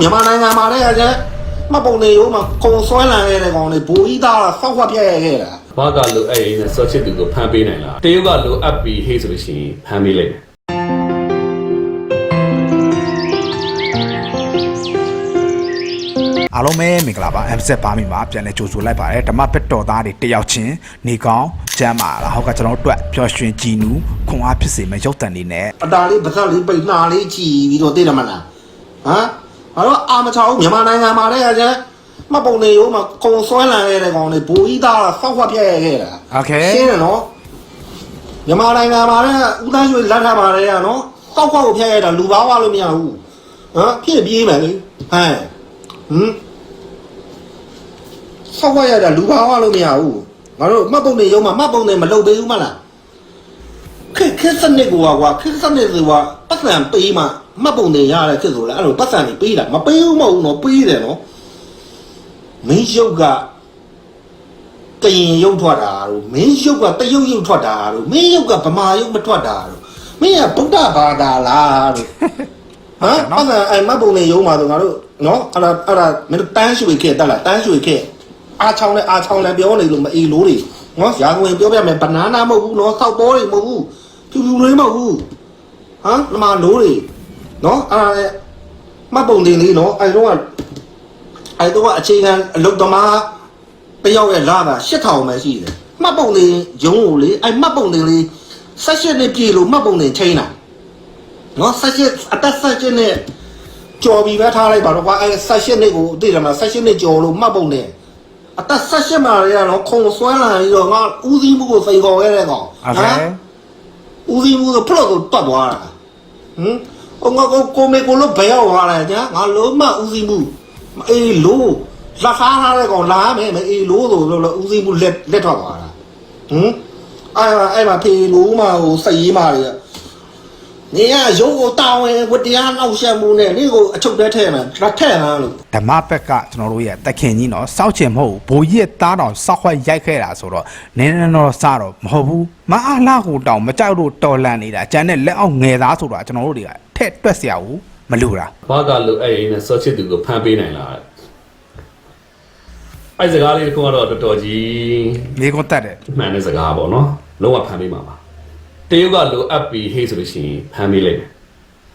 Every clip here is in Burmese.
မြန်မာနိုင်ငံမှာလည်းအကျမပုံနေရောမှာကုံဆွဲလန်ခဲ့တဲ့ကောင်တွေဘူဤသားဆောက်ခွက်ပြက်ရခဲ့တာဘာကလိုအဲ့ရင်းနဲ့ဆော့ချစ်သူကိုဖမ်းပေးနိုင်လားတရုတ်ကလိုအပ်ပြီးဟေးဆိုလို့ရှိရင်ဖမ်းပေးလိုက်တယ်အားလုံးပဲမင်္ဂလာပါ MZ ပါမီမှာပြန်လဲကြိုဆိုလိုက်ပါတယ်ဓမ္မပက်တော်သားတွေတယောက်ချင်းနေကောင်းကျမ်းမာလားဟောက်ကကျွန်တော်တို့အတွက်ပျော်ရွှင်ကြည်နူးခွန်အားဖြစ်စေမယ့်ရုပ်တံတွေနဲ့အတားလေးပါးစပ်လေးပိတ်နှာလေးချီပြီးတော့သိတယ်မလားဟမ် ဘာလို့အာမချောင်းမြန်မာနိုင်ငံမှာလည်းအကျမပုံနေရောမှာကုံဆွဲလန်ခဲ့တဲ့ကောင်တွေဘူဤသားဆောက်ခွက်ပြက်ရခဲ့တာ โอเค ရှင်းတယ်နော်မြန်မာနိုင်ငံမှာလည်းဦးသားရွှေလက်ထပ်ပါတယ်ကနော်တောက်ခွက်ကိုဖျက်ရတာလူဘာဝလို့မရဘူးဟမ်ဖြစ်ပြေးမယ်လေဟမ်ဟမ်ဆောက်ခွက်ရတာလူဘာဝလို့မရဘူးငါတို့မှတ်ပုံနေရုံမှာမှတ်ပုံနေမလုပ်ပေးဘူးမလား ခက်ခက်စနစ်ကွာကွာခက်စနစ်ကွာပတ်စံပေးမှမှတ်ပုံနေရတဲ့ဖြစ်ဆိုလဲအဲ့လိုပတ်စံနေပေးတာမပေးဘူးမဟုတ်ဘူးနော်ပေးတယ်နော်မင်းရုပ်ကကရင်ရုပ်ထွက်တာတို့မင်းရုပ်ကတရုတ်ရုပ်ထွက်တာတို့မင်းရုပ်ကဗမာရုပ်မထွက်တာတို့မင်းကဗုဒ္ဓဘာသာလားတို့ဟမ်အဲ့ဒါအဲ့မတ်ပုံနေရုံမှာဆိုငါတို့နော်အဲ့ဒါအဲ့ဒါမင်းတို့တန်းရွှေခဲ့တက်လားတန်းရွှေခဲ့အားချောင်းလဲအားချောင်းလဲပြောနေလို့မအေးလို့တွေနော်ရာဇဝင်ပြောပြမယ်ဘနာနာမဟုတ်ဘူးနော်စောက်ပေါ်တွေမဟုတ်ဘူး ဖြူဖြူလေးမဟုတ်ဘူးဟမ်ဒီမှာလိုးတွေနော်အားလည်းမှတ်ပုံတင်လေးနော်အဲတော့ကအဲတော့ကအခြေခံအလုပ်သမားတယောက်ရဲ့လာတာ8000ပဲရှိတယ်မှတ်ပုံတင်ရုံးကိုလေအဲမှတ်ပုံတင်လေး78နှစ်ပြည့်လို့မှတ်ပုံတင်ချိန်တာနော်78အသက်78နှစ်ကျော်ပြီပဲထားလိုက်ပါတော့ကွာအဲ78နှစ်ကိုသိတယ်မလား78နှစ်ကျော်လို့မှတ်ပုံတင်အသက်78မှာလည်းတော့ခုံဆွဲလာပြီးတော့ငါဦးစီးမှုကိုစိန်ခေါ်ခဲ့တဲ့ကောင်ဟမ် ဦးစီးမှုကဖလို့ကိုတွတ်သွားတာဟမ်ဟိုငါကိုကိုမေကိုလို့ဘယ်ရောက်သွားလဲညာငါလုံးမဦးစီးမှုမအေးလို့လက်စားထားတဲ့ကောင်လာမယ်မအေးလို့ဆိုလို့ဦးစီးမှုလက်လက်ထွက်သွားတာဟမ်အဲ့မှာအဲ့မှာဖေလို့မဟိုစိတ်ရေးမာတွေ ။နေရရုပ်ကိုတာဝန်ဝတရားနောက်ရှက်မှုနဲ့နေကိုအချုပ်တဲထဲမှာလက်ထက်ဟမ်းလို့ဓမ္မဘက်ကကျွန်တော်တို့ရဲ့တခင်ကြီးနော်စောက်ချင်မဟုတ်ဘိုးကြီးရဲ့တားတော်စောက်ခွက်ရိုက်ခဲ့တာဆိုတော့နင်းနတော်စတော့မဟုတ်ဘူးမအားလားကိုတောင်မကြောက်လို့တော်လန်နေတာအကျန်နဲ့လက်အောက်ငယ်သားဆိုတာကျွန်တော်တို့တွေကထက်တွက်စရာဘူးမလို့တာဘာကလို့အဲ့အင်းနဲ့စောချစ်သူကိုဖမ်းပေးနိုင်လားအဲ့စကားလေးကတော့တော်တော်ကြီးနေကုန်တတ်တယ်မှန်တဲ့စကားပေါ့နော်လုံးဝဖမ်းပေးမှာပါ တရုတ်ကလိုအပ်ပြီးဟေးဆိုလို့ရှိရင်ဖမ်းပေးလိုက်တယ်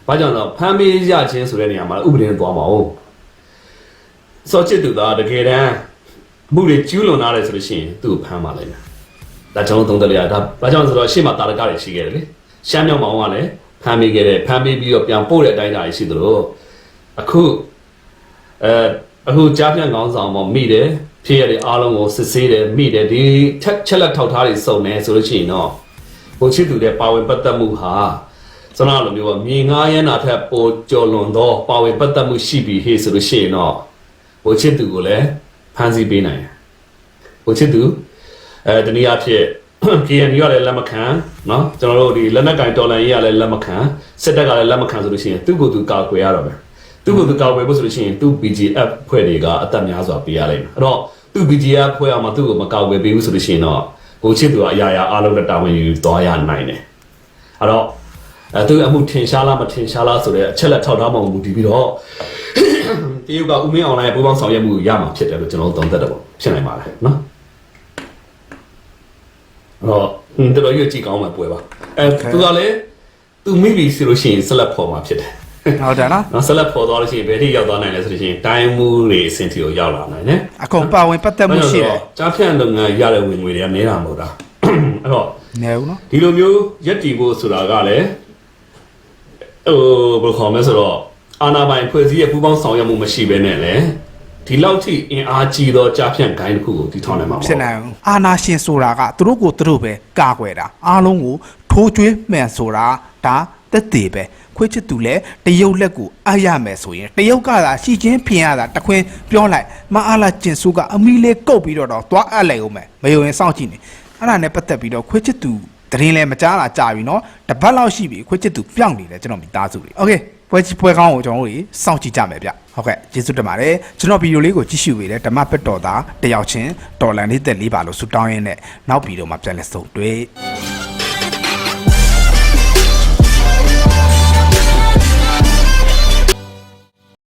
ဘာကြောင့်လဲဖမ်းပေးရခြင်းဆိုတဲ့နေရာမှာဥပဒေနဲ့သွားမှာဟုတ်ဆော့ချစ်သူကတကယ်တမ်းမှုတွေကျူးလွန်လာတယ်ဆိုလို့ရှိရင်သူ့ကိုဖမ်းပါလိုက်မယ်ဒါကျွန်တော်သုံးသပ်ရတာဘာကြောင့်လဲဆိုတော့ရှေ့မှာတာရကတွေရှိခဲ့တယ်လေရှမ်းမြောက်မောင်ကလည်းဖမ်းပေးခဲ့တယ်ဖမ်းပေးပြီးတော့ပြန်ပို့တဲ့အတိုင်းအတာရှိသလိုအခုအဲအခုကြားပြန်ကောင်းဆောင်ပေါ့မိတယ်ဖြစ်ရတဲ့အားလုံးကိုစစ်ဆေးတယ်မိတယ်ဒီချက်ချက်လက်ထောက်ထားတွေစုံတယ်ဆိုလို့ရှိရင်တော့ ဘုချစ်သူတဲ့ပါဝင်ပတ်သက်မှုဟာစနာလိုမျိုးကမြေငားရမ်းတာထက်ပိုကျော်လွန်သောပါဝင်ပတ်သက်မှုရှိပြီဟေ့ဆိုလို့ရှိရင်တော့ဘုချစ်သူကိုလည်းဖမ်းဆီးပေးနိုင်တယ်ဘုချစ်သူအဲတနည်းအားဖြင့် KNU ကလည်းလက်မခံเนาะကျွန်တော်တို့ဒီလက်နက်ကင်တော်လန်ရေးကလည်းလက်မခံစစ်တပ်ကလည်းလက်မခံဆိုလို့ရှိရင်သူ့ကိုယ်သူကာကွယ်ရတော့မယ်သူ့ကိုယ်သူကာကွယ်ဖို့ဆိုလို့ရှိရင်သူ့ BGF ဖွဲ့တွေကအသက်များစွာပေးရလိမ့်မယ်အဲ့တော့သူ့ BGF ဖွဲ့အောင်မသူ့ကိုမကာကွယ်ပေးဘူးဆိုလို့ရှိရင်တော့ ဟိုချစ်သူကအရာရာအားလုံးနဲ့တာဝန်ယူသွားရနိုင်တယ်အဲ့တော့အဲသူအမှုထင်ရှားလားမထင်ရှားလားဆိုတဲ့အချက်လက်ထောက်ထားမှမူတည်ပြီးတော့တရုတ်ကဦးမင်းအောင်လိုင်းပူးပေါင်းဆောင်ရွက်မှုရမှာဖြစ်တယ်လို့ကျွန်တော်တို့သုံးသပ်တယ်ပေါ့ဖြစ်နိုင်ပါလေနော်အဲ့တော့ဟင်းတော်တော်ကြီးကြည့်ကောင်းမှပွဲပါအဲသူကလည်းသူမိပြီဆိုလို့ရှိရင်ဆက်လက်ဖော်မှာဖြစ်တယ် ဟုတ်တယ်နော်နော်ဆက်လက်ဖော်သွားလို့ရှိရင်ဘယ်ထိရောက်သွားနိုင်လဲဆိုလို့ရှိရင်တိုင်းမှုတွေအဆင့်ထိကိုရောက်လာနိုင်တယ်အကုန်ပါဝင်ပတ်သက်မှုရှိတယ်ကြားဖြန့်လုပ်ငန်းရတဲ့ဝင်ငွေတွေကနေတာမဟုတ်တာအဲ့တော့နေဦးနော်ဒီလိုမျိုးရက်တီဖို့ဆိုတာကလည်းဟိုဘယ်လိုခေါ်မလဲဆိုတော့အာနာပိုင်ဖွဲ့စည်းရဲ့ပူးပေါင်းဆောင်ရွက်မှုမရှိဘဲနဲ့လည်းဒီလောက်ထိအင်အားကြီးသောကြားဖြန့်ဂိုင်းတစ်ခုကိုတည်ထောင်နိုင်မှာမဟုတ်ဖြစ်နိုင်ဘူးအာနာရှင်ဆိုတာကသူတို့ကိုသူတို့ပဲကာကွယ်တာအားလုံးကိုထိုးကျွေးမှန်ဆိုတာဒါတက်တည်ပဲ ခွေးချစ်သူလည်းတရုတ်လက်ကိုအပ်ရမယ်ဆိုရင်တရုတ်ကသာရှီချင်းဖင်ရတာတခွင်းပြောလိုက်မအားလာကျင်စုကအမီလေးကုတ်ပြီးတော့တော့သွားအပ်လိုက်အောင်မယ်မယုံရင်စောင့်ကြည့်နေအဲ့ဒါနဲ့ပတ်သက်ပြီးတော့ခွေးချစ်သူတရင်လည်းမကြားတာကြာပြီเนาะတပတ်လောက်ရှိပြီခွေးချစ်သူပြောင်းနေတယ်ကျွန်တော်မိသားစုတွေโอเคပွဲကြီးပွဲကောင်းကိုကျွန်တော်တို့စောင့်ကြည့်ကြမယ်ဗျဟုတ်ကဲ့ကျေးဇူးတင်ပါတယ်ကျွန်တော်ဗီဒီယိုလေးကိုကြည့်ရှုပေးတယ်ဓမ္မပက်တော်သားတယောက်ချင်းတော်လန်လေးသက်လေးပါလို့ဆူတောင်းရင်းနဲ့နောက်ဗီဒီယိုမှာပြန်လည်ဆုံတွေ့